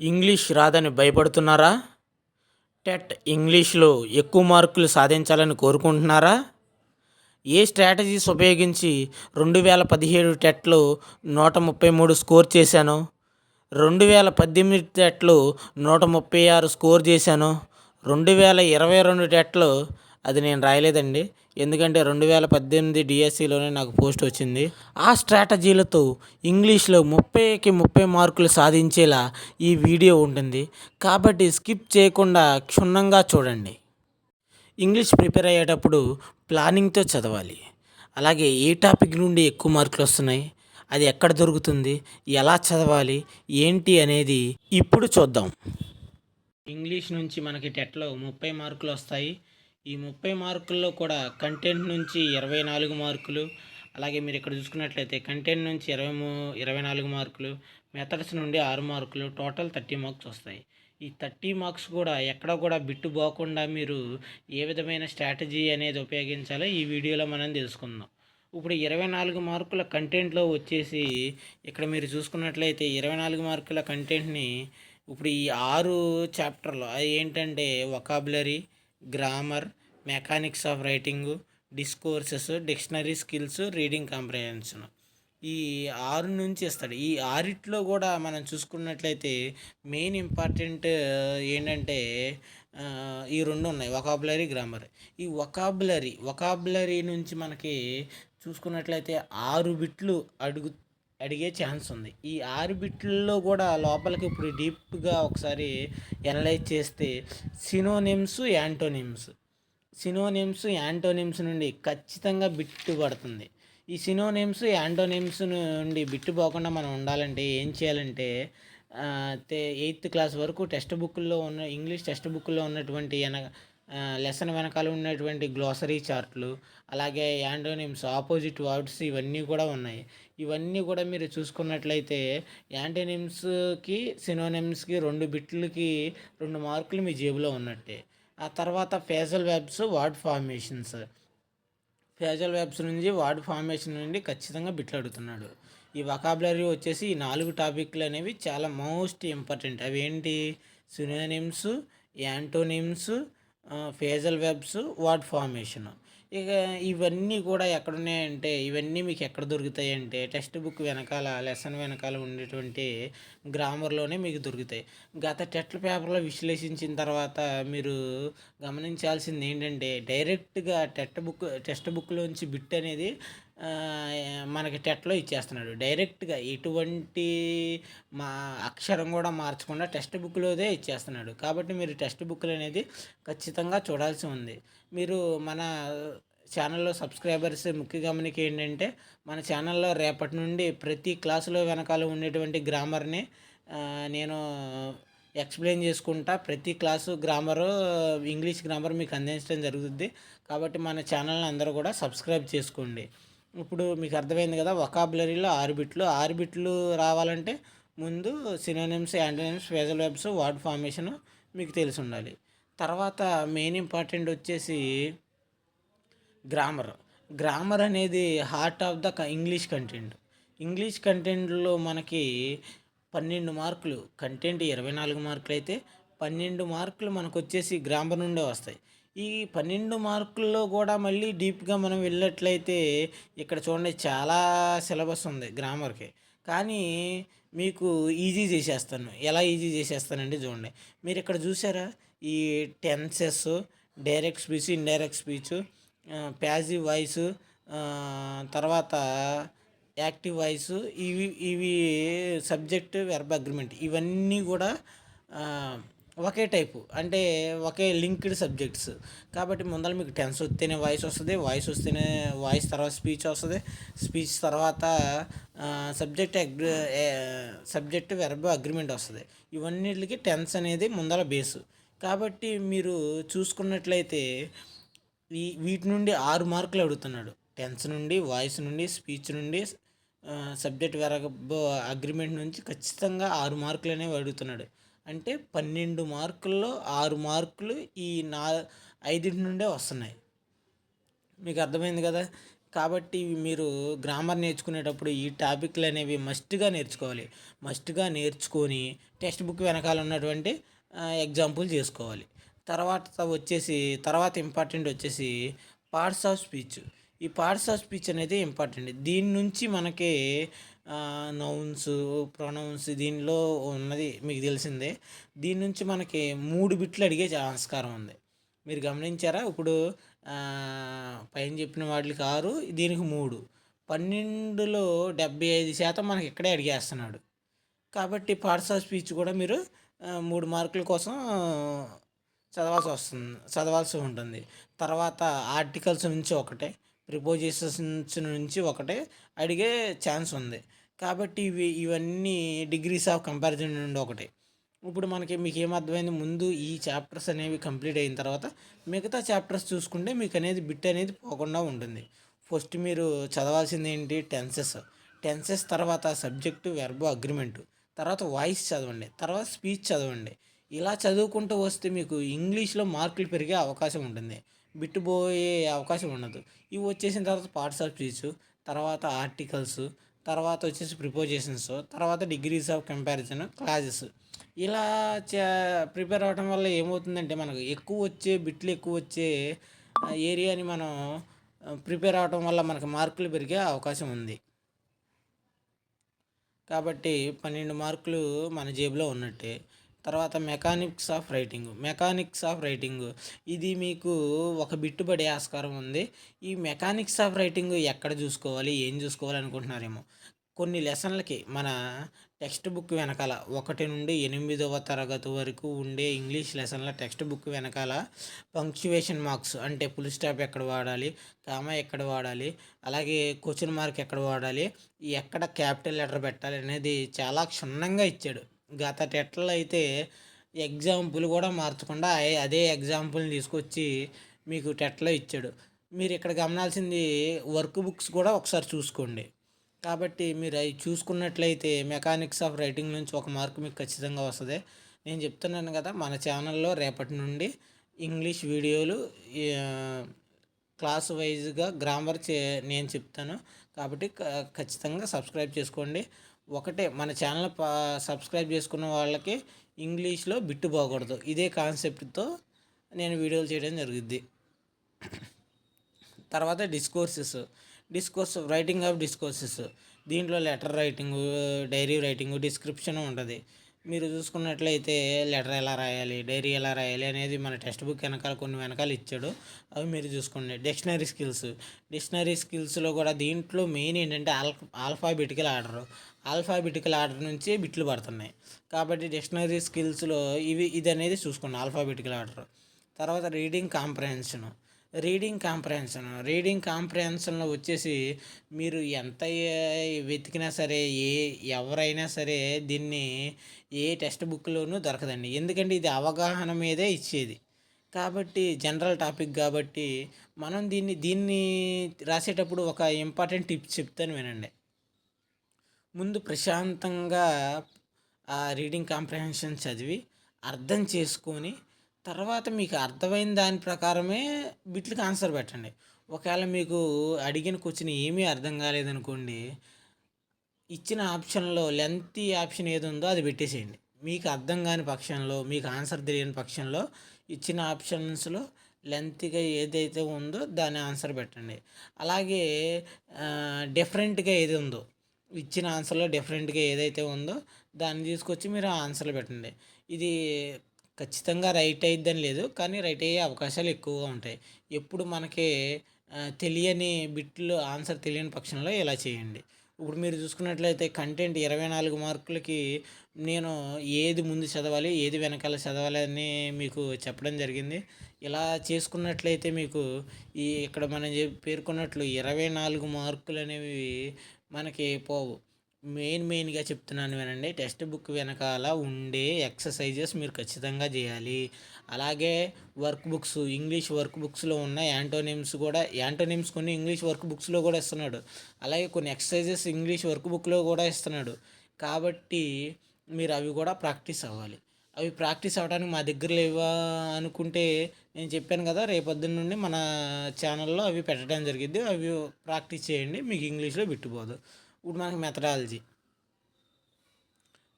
English రాదని భయపడుతున్నారా? TET ఇంగ్లీష్లో ఎక్కువ మార్కులు సాధించాలని కోరుకుంటున్నారా? ఏ స్ట్రాటజీస్ ఉపయోగించి రెండు వేల పదిహేడు టెట్లో నూట ముప్పై మూడు స్కోర్ చేశాను? రెండు వేల పద్దెనిమిది టెట్లో నూట ముప్పై ఆరు స్కోర్ చేశాను? రెండు వేల ఇరవై రెండు టెట్లో అది నేను రాయలేదండి. ఎందుకంటే రెండు వేల పద్దెనిమిది డిఎస్సిలోనే నాకు పోస్ట్ వచ్చింది. ఆ స్ట్రాటజీలతో ఇంగ్లీష్లో ముప్పైకి ముప్పై మార్కులు సాధించేలా ఈ వీడియో ఉంటుంది. కాబట్టి స్కిప్ చేయకుండా క్షుణ్ణంగా చూడండి. ఇంగ్లీష్ ప్రిపేర్ అయ్యేటప్పుడు ప్లానింగ్తో చదవాలి. అలాగే ఏ టాపిక్ నుండి ఎక్కువ మార్కులు వస్తున్నాయి అది ఎక్కడ దొరుకుతుంది ఎలా చదవాలి ఏంటి అనేది ఇప్పుడు చూద్దాం. ఇంగ్లీష్ నుంచి మనకి టెట్లో ముప్పై మార్కులు వస్తాయి. ఈ ముప్పై మార్కుల్లో కూడా కంటెంట్ నుంచి ఇరవై నాలుగు మార్కులు అలాగే మీరు ఇక్కడ చూసుకున్నట్లయితే కంటెంట్ నుంచి ఇరవై మూ ఇరవై నాలుగు మార్కులు మెథడ్స్ నుండి ఆరు మార్కులు టోటల్ థర్టీ మార్క్స్ వస్తాయి. ఈ థర్టీ మార్క్స్ కూడా ఎక్కడ కూడా బిట్టు పోకుండా మీరు ఏ విధమైన స్ట్రాటజీ అనేది ఉపయోగించాలో ఈ వీడియోలో మనం తెలుసుకుందాం. ఇప్పుడు ఇరవై నాలుగు మార్కుల కంటెంట్లో వచ్చేసి ఇక్కడ మీరు చూసుకున్నట్లయితే ఇరవై నాలుగు మార్కుల కంటెంట్ని ఇప్పుడు ఈ ఆరు చాప్టర్లు అవి ఏంటంటే vocabulary grammar mechanics of writing discourses dictionary skills reading comprehension ఈ ఆరు నుంచి ఇస్తాడు ఈ ఆరిట్లో కూడా మనం చూసుకున్నట్లయితే మెయిన్ ఇంపార్టెంట్ ఏంటంటే ఈ రెండు ఉన్నాయి. వొకాబులరీ గ్రామర్ ఈ వొకాబులరీ వొకాబులరీ నుంచి మనకి చూసుకున్నట్లయితే ఆరు బిట్లు అడుగు అడిగే ఛాన్స్ ఉంది. ఈ ఆరు బిట్లలో కూడా లోపలికి ఇప్పుడు డీప్గా ఒకసారి ఎనలైజ్ చేస్తే సినోనిమ్స్ యాంటోనిమ్స్ సినోనిమ్స్ యాంటోనిమ్స్ నుండి ఖచ్చితంగా బిట్టు పడుతుంది. ఈ సినోనిమ్స్ యాంటోనిమ్స్ నుండి బిట్టు పోకుండా మనం ఉండాలంటే ఏం చేయాలంటే ఎయిత్ క్లాస్ వరకు టెక్స్ట్ బుక్లో ఉన్న ఇంగ్లీష్ టెక్స్ట్ బుక్లో ఉన్నటువంటి ఎన లెసన్ వెనకాల ఉన్నటువంటి గ్లోసరీ చార్ట్లు అలాగే యాంటోనిమ్స్ ఆపోజిట్ వర్డ్స్ ఇవన్నీ కూడా ఉన్నాయి. ఇవన్నీ కూడా మీరు చూసుకున్నట్లయితే యాంటోనిమ్స్కి సినోనిమ్స్కి రెండు బిట్లకి రెండు మార్కులు మీ జేబులో ఉన్నట్టే. ఆ తర్వాత phrasal verbs word formations. Phrasal verbs నుంచి వర్డ్ ఫార్మేషన్ నుండి ఖచ్చితంగా బిట్లు అడుగుతున్నాడు. ఈ వకాబులరీ వచ్చేసి ఈ నాలుగు టాపిక్లు అనేవి చాలా మోస్ట్ ఇంపార్టెంట్. అవి ఏంటి synonyms antonyms phrasal verbs word formation. ఇక ఇవన్నీ కూడా ఎక్కడ ఉన్నాయంటే ఇవన్నీ మీకు ఎక్కడ దొరుకుతాయి అంటే టెక్స్ట్ బుక్ వెనకాల లెసన్ వెనకాల ఉండేటువంటి గ్రామర్లోనే మీకు దొరుకుతాయి. గత టెట్ల పేపర్లో విశ్లేషించిన తర్వాత మీరు గమనించాల్సింది ఏంటంటే డైరెక్ట్గా టెట్ బుక్ టెక్స్ట్ బుక్లోంచి బిట్ అనేది మనకి టెట్లో ఇచ్చేస్తున్నాడు. డైరెక్ట్గా ఎటువంటి మా అక్షరం కూడా మార్చకుండా టెక్స్ట్ బుక్లోదే ఇచ్చేస్తున్నాడు. కాబట్టి మీరు టెక్స్ట్ బుక్లు అనేది ఖచ్చితంగా చూడాల్సి ఉంది. మీరు మన ఛానల్లో సబ్స్క్రైబర్స్ ముఖ్య గమనిక ఏంటంటే మన ఛానల్లో రేపటి నుండి ప్రతి క్లాసులో వెనకాల ఉండేటువంటి గ్రామర్ని నేను ఎక్స్ప్లెయిన్ చేసుకుంటా. ప్రతి క్లాసు గ్రామరు ఇంగ్లీష్ గ్రామర్ మీకు అందించడం జరుగుతుంది కాబట్టి మన ఛానల్ని అందరూ కూడా సబ్స్క్రైబ్ చేసుకోండి. ఇప్పుడు మీకు అర్థమైంది కదా వొకాబులరీలో ఆర్బిట్లు ఆర్బిట్లు రావాలంటే ముందు synonyms antonyms phrasal verbs word formation మీకు తెలిసి ఉండాలి. తర్వాత మెయిన్ ఇంపార్టెంట్ వచ్చేసి గ్రామర్ గ్రామర్ అనేది heart of the English content English కంటెంట్లో మనకి పన్నెండు మార్కులు కంటెంట్ ఇరవై నాలుగు మార్కులు అయితే పన్నెండు మార్కులు మనకు వచ్చేసి గ్రామర్ నుండే వస్తాయి. ఈ పన్నెండు మార్కుల్లో కూడా మళ్ళీ డీప్గా మనం వెళ్ళినట్లయితే ఇక్కడ చూడండి చాలా సిలబస్ ఉంది గ్రామర్కి. కానీ మీకు ఈజీ చేసేస్తాను. ఎలా ఈజీ చేసేస్తానండి చూడండి. మీరు ఇక్కడ చూసారా? ఈ tenses direct speech indirect speech passive voice తర్వాత యాక్టివ్ వాయిస్ ఇవి ఇవి సబ్జెక్ట్ వెర్బ్ అగ్రిమెంట్ ఇవన్నీ కూడా ఒకే టైపు. అంటే ఒకే లింక్డ్ సబ్జెక్ట్స్. కాబట్టి ముందర మీకు టెన్స్ వస్తేనే వాయిస్ వస్తుంది వాయిస్ వస్తేనే వాయిస్ తర్వాత స్పీచ్ వస్తుంది. స్పీచ్ తర్వాత subject agree subject verb agreement వస్తుంది. ఇవన్నిటికి టెన్స్ అనేది ముందర బేసు కాబట్టి మీరు చూసుకున్నట్లయితే ఈ వీటి నుండి ఆరు మార్కులు అడుగుతున్నాడు. టెన్స్ నుండి వాయిస్ నుండి స్పీచ్ నుండి సబ్జెక్ట్ వెరగ అగ్రిమెంట్ నుంచి ఖచ్చితంగా ఆరు మార్కులు అనేవి అడుగుతున్నాడు. అంటే పన్నెండు మార్కుల్లో ఆరు మార్కులు ఈ నా ఐదింటి నుండే వస్తున్నాయి. మీకు అర్థమైంది కదా? కాబట్టి మీరు గ్రామర్ నేర్చుకునేటప్పుడు ఈ టాపిక్లు అనేవి మస్ట్గా నేర్చుకోవాలి. మస్ట్గా నేర్చుకొని టెక్స్ట్ బుక్ వెనకాల ఉన్నటువంటి ఎగ్జాంపుల్ చేసుకోవాలి. తర్వాత వచ్చేసి తర్వాత ఇంపార్టెంట్ వచ్చేసి పార్ట్స్ ఆఫ్ స్పీచ్. ఈ పార్ట్స్ ఆఫ్ స్పీచ్ అనేది ఇంపార్టెంట్. దీని నుంచి మనకి నౌన్స్ ప్రొనౌన్స్ దీనిలో ఉన్నది మీకు తెలిసిందే. దీని నుంచి మనకి మూడు బిట్లు అడిగే ఆస్కారం ఉంది. మీరు గమనించారా? ఇప్పుడు పైన చెప్పిన వాటికి ఆరు దీనికి మూడు. పన్నెండులో డెబ్బై ఐదు శాతం మనకి ఇక్కడే అడిగేస్తున్నాడు. కాబట్టి పార్ట్స్ ఆఫ్ స్పీచ్ కూడా మీరు మూడు మార్కుల కోసం చదవాల్సి వస్తుంది చదవాల్సి ఉంటుంది. తర్వాత ఆర్టికల్స్ నుంచి ఒకటే ప్రిపోజిషన్స్ నుంచి ఒకటే అడిగే ఛాన్స్ ఉంది. కాబట్టి ఇవి ఇవన్నీ డిగ్రీస్ ఆఫ్ కంపారిజన్ నుండి ఒకటి. ఇప్పుడు మనకి మీకు ఏమర్థమైంది? ముందు ఈ చాప్టర్స్ అనేవి కంప్లీట్ అయిన తర్వాత మిగతా చాప్టర్స్ చూసుకుంటే మీకు అనేది బిట్ అనేది పోకుండా ఉంటుంది. ఫస్ట్ మీరు చదవాల్సింది ఏంటి? టెన్సెస్. టెన్సెస్ తర్వాత సబ్జెక్టు వెర్బ్ అగ్రిమెంటు తర్వాత వాయిస్ చదవండి. తర్వాత స్పీచ్ చదవండి. ఇలా చదువుకుంటూ వస్తే మీకు ఇంగ్లీష్లో మార్కులు పెరిగే అవకాశం ఉంటుంది. బిట్టుపోయే అవకాశం ఉండదు. ఇవి వచ్చేసిన తర్వాత పార్ట్స్ ఆఫ్ స్పీచ్ తర్వాత ఆర్టికల్స్ తర్వాత వచ్చేసి ప్రిపోజిషన్స్ తర్వాత డిగ్రీస్ ఆఫ్ కంపారిజన్ క్లాజెస్ ఇలా ప్రిపేర్ అవ్వడం వల్ల ఏమవుతుందంటే మనకు ఎక్కువ వచ్చే బిట్లు ఎక్కువ వచ్చే ఏరియాని మనం ప్రిపేర్ అవ్వటం వల్ల మనకు మార్కులు పెరిగే అవకాశం ఉంది. కాబట్టి పన్నెండు మార్కులు మన జేబులో ఉన్నట్టే. తర్వాత mechanics of writing mechanics of writing ఇది మీకు ఒక బిట్టుబడి ఆస్కారం ఉంది. ఈ మెకానిక్స్ ఆఫ్ రైటింగ్ ఎక్కడ చూసుకోవాలి? ఏం చూసుకోవాలి అనుకుంటున్నారేమో? కొన్ని లెసన్లకి మన టెక్స్ట్ బుక్ వెనకాల ఒకటి నుండి ఎనిమిదవ తరగతి వరకు ఉండే ఇంగ్లీష్ లెసన్ల టెక్స్ట్ బుక్ వెనకాల పంక్చువేషన్ మార్క్స్ అంటే ఫుల్ స్టాప్ ఎక్కడ వాడాలి? కామా ఎక్కడ వాడాలి? అలాగే క్వశ్చన్ మార్క్ ఎక్కడ వాడాలి? ఎక్కడ క్యాపిటల్ లెటర్ పెట్టాలి అనేది చాలా క్షుణ్ణంగా ఇచ్చాడు. గత టెట్లో అయితే ఎగ్జాంపుల్ కూడా మార్చకుండా అదే- ఎగ్జాంపుల్ని తీసుకొచ్చి మీకు టెట్లో ఇచ్చాడు. మీరు ఇక్కడ గమనాల్సింది వర్క్ బుక్స్ కూడా ఒకసారి చూసుకోండి. కాబట్టి మీరు అవి చూసుకున్నట్లయితే మెకానిక్స్ ఆఫ్ రైటింగ్ నుంచి ఒక మార్క్ మీకు ఖచ్చితంగా వస్తుంది. నేను చెప్తున్నాను కదా మన ఛానల్లో రేపటి నుండి ఇంగ్లీష్ వీడియోలు క్లాస్ వైజ్గా గ్రామర్ చే నేను చెప్తాను. కాబట్టి క- ఖచ్చితంగా సబ్స్క్రైబ్ చేసుకోండి. ఒకటే మన ఛానల్ సబ్స్క్రైబ్ చేసుకున్న వాళ్ళకి ఇంగ్లీష్లో బిట్టు పోకూడదు. ఇదే కాన్సెప్ట్తో నేను వీడియోలు చేయడం జరుగుద్ది. తర్వాత discourses discourse writing of discourses దీంట్లో letter writing diary writing description ఉంటుంది. మీరు చూసుకున్నట్లయితే లెటర్ ఎలా రాయాలి డైరీ ఎలా రాయాలి అనేది మన టెక్స్ట్ బుక్ వెనకాల కొన్ని వెనకాల ఇచ్చాడు. అవి మీరు చూసుకోండి. డిక్షనరీ స్కిల్స్ డిక్షనరీ స్కిల్స్లో కూడా దీంట్లో మెయిన్ ఏంటంటే all alphabetical order alphabetical order నుంచి బిట్లు పడుతున్నాయి. కాబట్టి డిక్షనరీ స్కిల్స్లో ఇవి ఇది అనేది చూసుకున్నాం ఆల్ఫాబెటికల్ ఆర్డర్. తర్వాత reading comprehension. Reading comprehension reading కాంప్రహెన్షన్లో వచ్చేసి మీరు ఎంత వెతికినా సరే ఏ ఎవరైనా సరే దీన్ని ఏ టెక్స్ట్ బుక్లోనూ దొరకదండి. ఎందుకంటే ఇది అవగాహన మీదే ఇచ్చేది. కాబట్టి జనరల్ టాపిక్ కాబట్టి మనం దీన్ని దీన్ని రాసేటప్పుడు ఒక ఇంపార్టెంట్ టిప్ చెప్తాను వినండి. ముందు ప్రశాంతంగా ఆ రీడింగ్ కాంప్రహెన్షన్ చదివి అర్థం చేసుకొని తర్వాత మీకు అర్థమైన దాని ప్రకారమే బిట్లకి ఆన్సర్ పెట్టండి. ఒకవేళ మీకు అడిగిన క్వశ్చన్ ఏమీ అర్థం కాలేదనుకోండి ఇచ్చిన ఆప్షన్లో లెంత్ ఆప్షన్ ఏది ఉందో అది పెట్టేసేయండి. మీకు అర్థం కాని పక్షంలో మీకు ఆన్సర్ తెలియని పక్షంలో ఇచ్చిన ఆప్షన్స్లో లెంత్గా ఏదైతే ఉందో దాని ఆన్సర్ పెట్టండి. అలాగే డిఫరెంట్గా ఏది ఉందో ఇచ్చిన ఆన్సర్లో డిఫరెంట్గా ఏదైతే ఉందో దాన్ని తీసుకొచ్చి మీరు ఆన్సర్లు పెట్టండి. ఇది ఖచ్చితంగా రైట్ అయిద్దని లేదు కానీ రైట్ అయ్యే అవకాశాలు ఎక్కువగా ఉంటాయి. ఎప్పుడు మనకి తెలియని బిట్లు ఆన్సర్ తెలియని పక్షంలో ఇలా చేయండి. ఇప్పుడు మీరు చూసుకున్నట్లయితే కంటెంట్ ఇరవై నాలుగు మార్కులకి నేను ఏది ముందు చదవాలి ఏది వెనకాల చదవాలి అని మీకు చెప్పడం జరిగింది. ఇలా చేసుకున్నట్లయితే మీకు ఈ ఇక్కడ మనం పేర్కొన్నట్లు ఇరవై నాలుగు మార్కులు అనేవి మనకి పోవు. మెయిన్ మెయిన్గా చెప్తున్నాను వినండి. టెక్స్ట్ బుక్ వెనకాల ఉండే ఎక్సర్సైజెస్ మీరు ఖచ్చితంగా చేయాలి. అలాగే వర్క్ బుక్స్ ఇంగ్లీష్ వర్క్ బుక్స్లో ఉన్న యాంటోనిమ్స్ కూడా యాంటోనిమ్స్ కొన్ని ఇంగ్లీష్ వర్క్ బుక్స్లో కూడా ఇస్తున్నాడు. అలాగే కొన్ని ఎక్సర్సైజెస్ ఇంగ్లీష్ వర్క్ బుక్లో కూడా ఇస్తున్నాడు. కాబట్టి మీరు అవి కూడా ప్రాక్టీస్ అవ్వాలి. అవి ప్రాక్టీస్ అవ్వడానికి మా దగ్గర లేవా అనుకుంటే నేను చెప్పాను కదా రేపొద్దున్న నుండి మన ఛానల్లో అవి పెట్టడం జరిగింది అవి ప్రాక్టీస్ చేయండి మీకు ఇంగ్లీష్లో బిట్టుపోదు ఇప్పుడు మనకి మెథడాలజీ.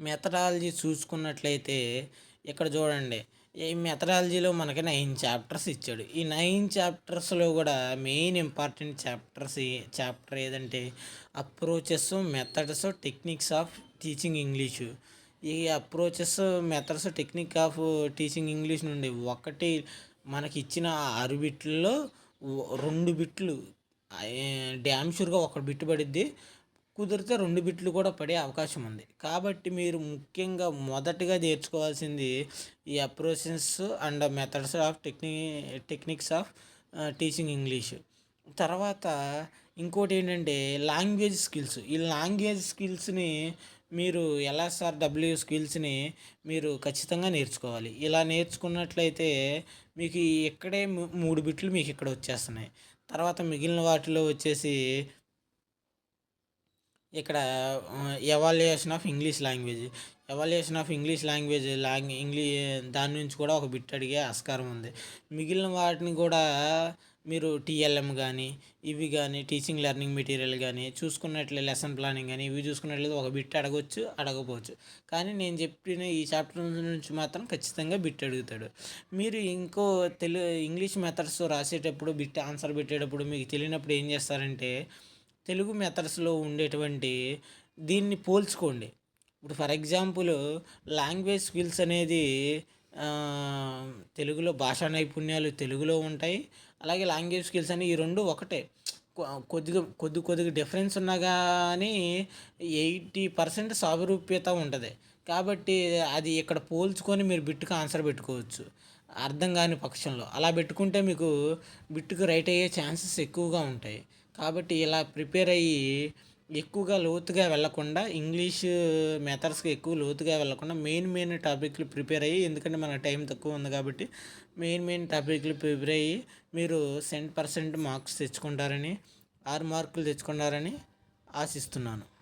మెథడాలజీ చూసుకున్నట్లయితే ఇక్కడ చూడండి ఈ మెథడాలజీలో మనకి నైన్ చాప్టర్స్ ఇచ్చాడు. ఈ నైన్ చాప్టర్స్లో కూడా మెయిన్ ఇంపార్టెంట్ చాప్టర్స్ చాప్టర్ ఏదంటే approaches methods techniques of teaching English. ఈ approaches methods technique of teaching English నుండి ఒకటి మనకి ఇచ్చిన ఆరు బిట్లలో రెండు బిట్లు డ్యామ్ షూర్గా ఒక బిట్ పడిద్ది. కుదిరితే రెండు బిట్లు కూడా పడే అవకాశం ఉంది. కాబట్టి మీరు ముఖ్యంగా మొదటిగా నేర్చుకోవాల్సింది ఈ అప్రోచెస్ అండ్ మెథడ్స్ ఆఫ్ టెక్ని టెక్నిక్స్ ఆఫ్ టీచింగ్ ఇంగ్లీష్ తర్వాత ఇంకోటి ఏంటంటే లాంగ్వేజ్ స్కిల్స్ ఈ లాంగ్వేజ్ స్కిల్స్ని మీరు ఎల్ఎస్ఆర్ డబ్ల్యూ స్కిల్స్ని మీరు ఖచ్చితంగా నేర్చుకోవాలి. ఇలా నేర్చుకున్నట్లయితే మీకు ఇక్కడే మూడు బిట్లు మీకు ఇక్కడ వచ్చేస్తున్నాయి. తర్వాత మిగిలిన వాటిలో వచ్చేసి ఇక్కడ evaluation of English language evaluation of English language long ఇంగ్లీ దాని నుంచి కూడా ఒక బిట్ అడిగే ఆస్కారం ఉంది. మిగిలిన వాటిని కూడా మీరు టీఎల్ఎం కానీ ఇవి కానీ టీచింగ్ లెర్నింగ్ మెటీరియల్ కానీ చూసుకున్నట్లే లెసన్ ప్లానింగ్ కానీ ఇవి చూసుకున్నట్లయితే ఒక బిట్ అడగవచ్చు అడగపోవచ్చు కానీ నేను చెప్పిన ఈ చాప్టర్ నుంచి మాత్రం ఖచ్చితంగా బిట్ అడుగుతాడు. మీరు ఇంకో తెలు ఇంగ్లీష్ మెథడ్స్ రాసేటప్పుడు బిట్ ఆన్సర్ పెట్టేటప్పుడు మీకు తెలియనప్పుడు ఏం చేస్తారంటే తెలుగు మెథడ్స్లో ఉండేటువంటి దీన్ని పోల్చుకోండి. ఇప్పుడు ఫర్ ఎగ్జాంపుల్ లాంగ్వేజ్ స్కిల్స్ అనేది తెలుగులో భాషా నైపుణ్యాలు తెలుగులో ఉంటాయి అలాగే లాంగ్వేజ్ స్కిల్స్ అని ఈ రెండు ఒకటే. కొద్దిగా కొద్ది కొద్దిగా డిఫరెన్స్ ఉన్నా కానీ ఎయిటీ పర్సెంట్ సారూప్యత ఉంటుంది. కాబట్టి అది ఇక్కడ పోల్చుకొని మీరు బిట్టుకు ఆన్సర్ పెట్టుకోవచ్చు. అర్థం కాని పక్షంలో. అలా పెట్టుకుంటే మీకు బిట్టుకు రైట్ అయ్యే ఛాన్సెస్ ఎక్కువగా ఉంటాయి. కాబట్టి ఇలా ప్రిపేర్ అయ్యి ఎక్కువగా లోతుగా వెళ్ళకుండా ఇంగ్లీష్ మెథడ్స్కి ఎక్కువ లోతుగా వెళ్ళకుండా మెయిన్ మెయిన్ టాపిక్లు ప్రిపేర్ అయ్యి ఎందుకంటే మన టైం తక్కువ ఉంది కాబట్టి మెయిన్ మెయిన్ టాపిక్లు ప్రిపేర్ అయ్యి మీరు సెంట్ పర్సెంట్ మార్క్స్ తెచ్చుకుంటారని ఆరు మార్కులు తెచ్చుకుంటారని ఆశిస్తున్నాను.